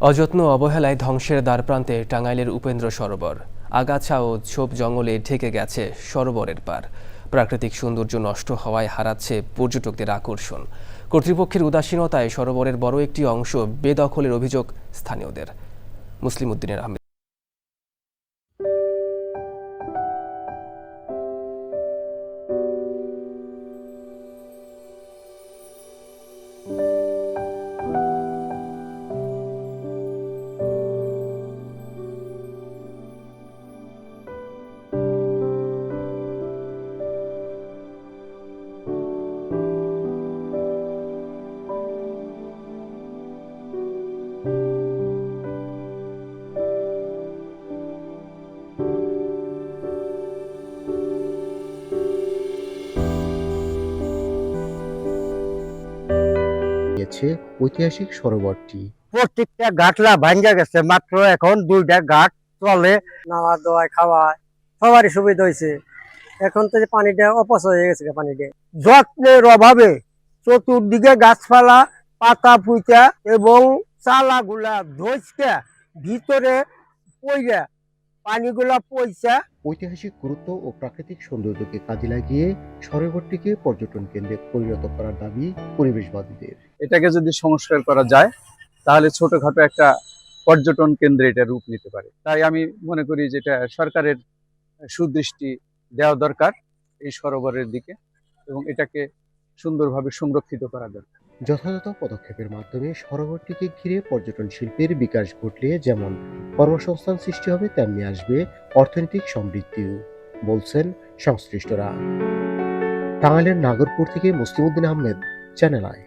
অযত্ন অবহেলায় ধ্বংসের দ্বারপ্রান্তে টাঙ্গাইলের উপেন্দ্র সরোবর। আগাছা ও ঝোপ জঙ্গলে ঢেকে গেছে সরোবরের পার। প্রাকৃতিক সৌন্দর্য নষ্ট হওয়ায় হারাচ্ছে পর্যটকদের আকর্ষণ। কর্তৃপক্ষের উদাসীনতায় সরোবরের বড় একটি অংশ বেদখলের অভিযোগ স্থানীয়দের। মুসলিম উদ্দিনের আহমেদ। গিয়েছে ঐতিহাসিক সরোবরটি। প্রত্যেকটা ঘাটলা ভাঙ্গা গেছে মাত্র এখন দুইটা ঘাট চলে। নাওয়া দেওয়া খাওয়া সবারই সুবিধা হয়েছে। এখন তো পানিটা অপচয় হয়ে গেছে পানিটা যত্নের অভাবে চতুর্দিকে গাছপালা পাতা পুইতা এবং চালা গুলা ধসকা ভিতরে পইরা পানিগুলা পয়সা ঐতিহাসিক গুরুত্ব ও প্রাকৃতিক সৌন্দর্যকে কাজে লাগিয়ে সরোবরটিকে পর্যটন কেন্দ্রে পরিণত করার দাবি পরিবেশবাদীদের। এটাকে যদি সংস্কার করা যায় তাহলে ছোটখাটো একটা পর্যটন কেন্দ্রে এটা রূপ নিতে পারে। তাই আমি মনে করি যেটা সরকারের সুদৃষ্টি দেওয়া দরকার এই সরোবরের দিকে এবং এটাকে সুন্দরভাবে সংরক্ষিত করা দরকার। যথাযথ পদক্ষেপের মাধ্যমে সরোবরটিকে ঘিরে পর্যটন শিল্পের বিকাশ ঘটলে যেমন কর্মসংস্থান সৃষ্টি হবে তেমনি আসবে অর্থনৈতিক সমৃদ্ধিও বলছেন সংশ্লিষ্টরা। টাঙ্গাইলের নাগরপুর থেকে মুসলিমউদ্দিন আহমেদ, চ্যানেল আই।